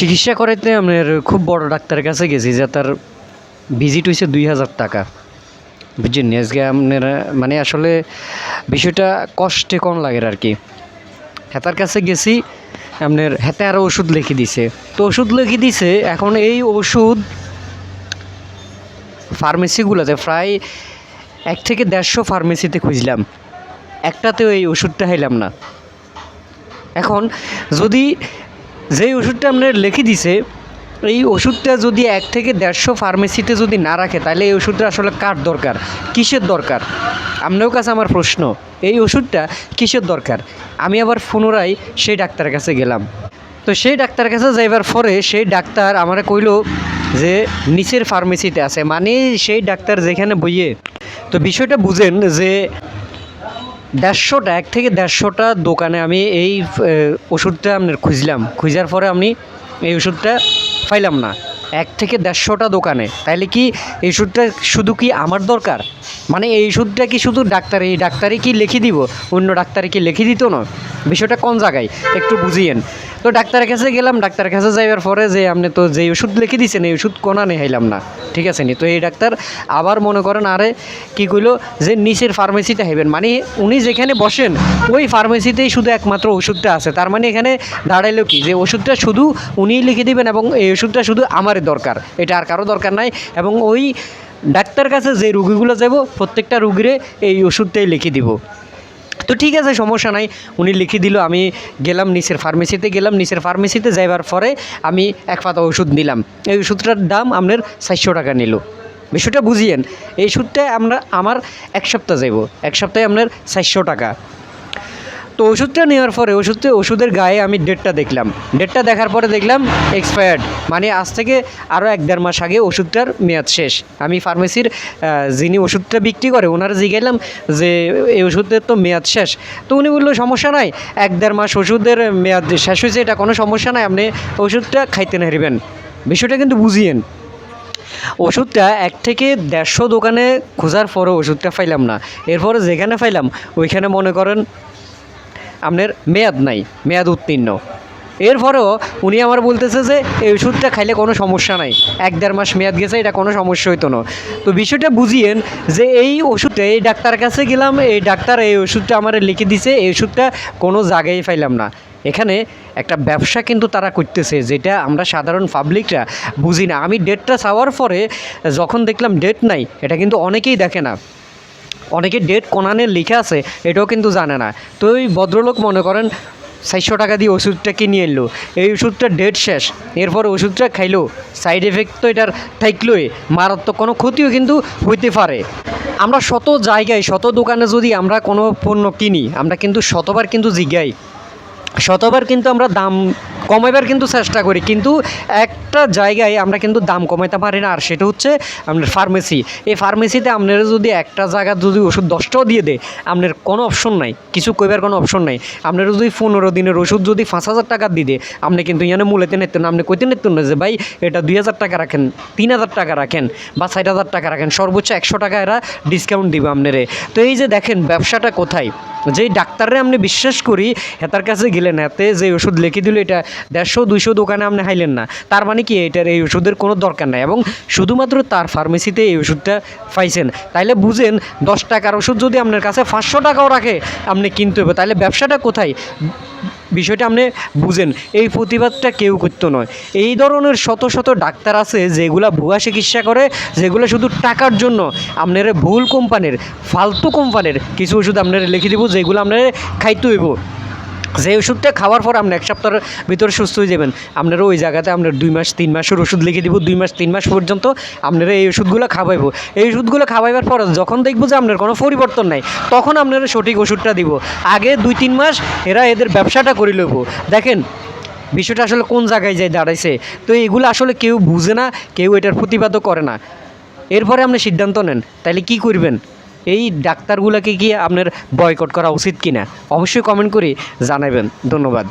চিকিৎসা করাইতে আপনার খুব বড় ডাক্তারের কাছে গেছি যে তার ভিজিট হয়েছে দুই হাজার টাকা। বুঝছেন? আজকে আপনার মানে আসলে বিষয়টা কষ্টে কম লাগে আর কি। হেতার কাছে গেছি, আপনার হেতে আরও ওষুধ লিখে দিছে। তো ওষুধ লিখে দিছে, এখন এই ওষুধ ফার্মেসিগুলোতে প্রায় এক থেকে দেড়শো ফার্মেসিতে খুঁজলাম। একটাতেও এই ওষুধটা হাইলাম না। এখন যদি যেই ওষুধটা আপনার লিখে দিছে, এই ওষুধটা যদি এক থেকে দেড়শো ফার্মেসিতে যদি না রাখে, তাহলে এই ওষুধটা আসলে কার দরকার? কিসের দরকার? আপনার কাছে আমার প্রশ্ন, এই ওষুধটা কিসের দরকার? আমি আবার পুনরায় সেই ডাক্তারের কাছে গেলাম। তো সেই ডাক্তারের কাছে যাইবার পরে সেই ডাক্তার আমারে কইল যে, নিচের ফার্মেসিতে আছে। মানে সেই ডাক্তার যেখানে বইয়ে, তো বিষয়টা বুঝেন যে দেড়শোটা, এক থেকে দেড়শোটা দোকানে আমি এই ওষুধটা আপনার খুঁজলাম। খুঁজার পরে আমি এই ওষুধটা পাইলাম না। এক থেকে দেড়শোটা দোকানে। তাইলে কি এই ওষুধটা শুধু কি আমার দরকার? মানে এই ওষুধটা কি শুধু ডাক্তার, এই ডাক্তারে কি লিখে দিব? অন্য ডাক্তারে কি লিখে দিত না? বিষয়টা কোন জায়গায়? একটু বুঝিয়েন। তো ডাক্তারের কাছে গেলাম, ডাক্তারের কাছে যাইবার পরে যে আপনি তো যেই ওষুধ লিখে দিয়েছেন এই ওষুধ কোনা নেহাইলাম না। ঠিক আছে নি? তো এই ডাক্তার আবার মনে করেন, আরে কি কইলো, যে নিচের ফার্মেসিতে হাইবেন মানে উনি যেখানে বসেন, ওই ফার্মেসিতেই শুধু একমাত্র ওষুধটা আছে। তার মানে এখানে দাঁড়াইলো কি? যে ওষুধটা শুধু উনিই লিখে দিবেন এবং এই ওষুধটা শুধু আমারই দরকার। এটা আর কারও দরকার নাই এবং ওই ডাক্তার কাছে যে রুগীগুলো যাব প্রত্যেকটা রুগীরে এই ওষুধটাই লিখে দিব। তো ঠিক আছে, সমস্যা নাই। উনি লিখে দিল, আমি গেলাম নিচের ফার্মেসিতে গেলাম নিচের ফার্মেসিতে যাইবার পরে আমি এক পাতা ওষুধ নিলাম। এই ওষুধটার দাম আপনার চারশো টাকা নিল। বিষয়টা বুঝিয়েন, এই সুদটায় আমরা, আমার এক সপ্তাহ যাইব, এক সপ্তাহে আপনার চারশো টাকা। তো ওষুধটা নেওয়ার পরে ওষুধটা ওষুধের গায়ে আমি ডেটটা দেখলাম। ডেটটা দেখার পরে দেখলাম এক্সপায়ার্ড মানে আজ থেকে আরও এক দেড় মাস আগে ওষুধটার মেয়াদ শেষ। আমি ফার্মেসির যিনি ওষুধটা বিক্রি করে, ওনারা জিজ্ঞাইলাম যে, এই ওষুধের তো মেয়াদ শেষ? তো উনি বলল, সমস্যা নাই। এক দেড় মাস ওষুধের মেয়াদ শেষ হয়েছে, এটা কোনো সমস্যা নাই। আপনি ওষুধটা খাইতে নারিবেন বিষয়টা কিন্তু বুঝিয়েন। ওষুধটা এক থেকে দেড়শো দোকানে খোঁজার পরও ওষুধটা পাইলাম না। এরপরে যেখানে পাইলাম, ওইখানে মনে করেন আপনার মেয়াদ নাই, মেয়াদ উত্তীর্ণ। এরপরেও উনি আমার বলতেছে যে, এই ওষুধটা খাইলে কোনো সমস্যা নাই, এক দেড় মাস মেয়াদ গেছে, এটা কোনো সমস্যা হইতো না। তো বিষয়টা বুঝিয়েন যে, এই ওষুধটা, এই ডাক্তার কাছে গেলাম, এই ডাক্তার এই ওষুধটা আমার লিখে দিছে, এই ওষুধটা কোনো জায়গায় পাইলাম না। এখানে একটা ব্যবসা কিন্তু তারা করতেছে, যেটা আমরা সাধারণ পাবলিকরা বুঝি না। আমি ডেটটা চাওয়ার পরে যখন দেখলাম ডেট নাই, এটা কিন্তু অনেকেই দেখে না। অনেকে ডেট কোনানে লিখে আছে, এটাও কিন্তু জানে না। তো ওই ভদ্রলোক মনে করেন, চারশো টাকা দিয়ে ওষুধটা কিনে এলো। এই ওষুধটা ডেট শেষ। এরপর ওষুধটা খাইলো। সাইড এফেক্ট তো এটার থাকলোই। মারাত্মক কোনো ক্ষতিও কিন্তু হইতে পারে। আমরা শত জায়গায়, শত দোকানে যদি আমরা কোনো পণ্য কিনি, আমরা কিন্তু শতবার কিন্তু জিজ্ঞাই। শতবার কিন্তু আমরা দাম কমাইবার কিন্তু চেষ্টা করি, কিন্তু একটা জায়গায় আমরা কিন্তু দাম কমাইতে পারি না, আর সেটা হচ্ছে আপনার ফার্মেসি এই ফার্মেসিতে আপনারা যদি একটা জায়গার যদি ওষুধ দশটাও দিয়ে দেয়, আপনার কোনো অপশন নাই, কিছু কইবার কোনো অপশন নাই। আপনার যদি পনেরো দিনের ওষুধ যদি পাঁচ হাজার টাকা দিয়ে দেয়, আপনি কিন্তু এখানে মূলেতে না, আপনি কইতে নিতেন না যে, ভাই, এটা দুই হাজার টাকা রাখেন, তিন হাজার টাকা রাখেন বা ষাট হাজার টাকা রাখেন, সর্বোচ্চ একশো টাকা এরা ডিসকাউন্ট দিবে আপনারে। তো এই যে দেখেন, ব্যবসাটা কোথায়? যেই ডাক্তাররে আপনি বিশ্বাস করি, হেতার কাছে গেলেন হাতে যে ওষুধ লিখে দিল এটা দেড়শো, দুইশো দোকানে আপনি হাইলেন না। তার মানে কি এটার এই ওষুধের কোনো দরকার নাই এবং শুধুমাত্র তার ফার্মেসিতে এই ওষুধটা পাইছেন। তাইলে বুঝেন, দশ টাকার ওষুধ যদি আপনার কাছে পাঁচশো টাকাও রাখে, আপনি কিনতে হবে। তাহলে ব্যবসাটা কোথায়? বিষয়টা আপনি বুঝেন। এই প্রতিবাদটা কেউ করতো নয়। এই ধরনের শত শত ডাক্তার আছে যেগুলা ভুয়া চিকিৎসা করে, যেগুলো শুধু টাকার জন্য আপনারা ভুল কোম্পানির ফালতু কোম্পানির কিছু ওষুধ আপনারা লিখে দিব, যেগুলো আপনারা খাইতে হইব। যে ওষুধটা খাওয়ার পর আপনি এক সপ্তাহের ভিতরে সুস্থ হয়ে যাবেন। আপনারা ওই জায়গাতে আপনার দুই মাস, তিন মাসের ওষুধ লিখে দিব, দুই মাস, তিন মাস পর্যন্ত আপনারা এই ওষুধগুলো খাওয়াইব। এই ওষুধগুলো খাওয়াইবার পর যখন দেখব যে আপনার কোনো পরিবর্তন নাই, তখন আপনারা সঠিক ওষুধটা দিব। আগে দুই, তিন মাস এরা এদের ব্যবসাটা করে লইব। দেখেন, বিষয়টা আসলে কোন জায়গায় যায় দাঁড়াইছে? তো এগুলো আসলে কেউ বুঝে না, কেউ এটার প্রতিবাদও করে না। এরপরে আপনি সিদ্ধান্ত নেন তাহলে কি করবেন? এই ডাক্তারগুলোকে গিয়ে আপনার বয়কট করা উচিত কি না অবশ্যই কমেন্ট করে জানাবেন। ধন্যবাদ।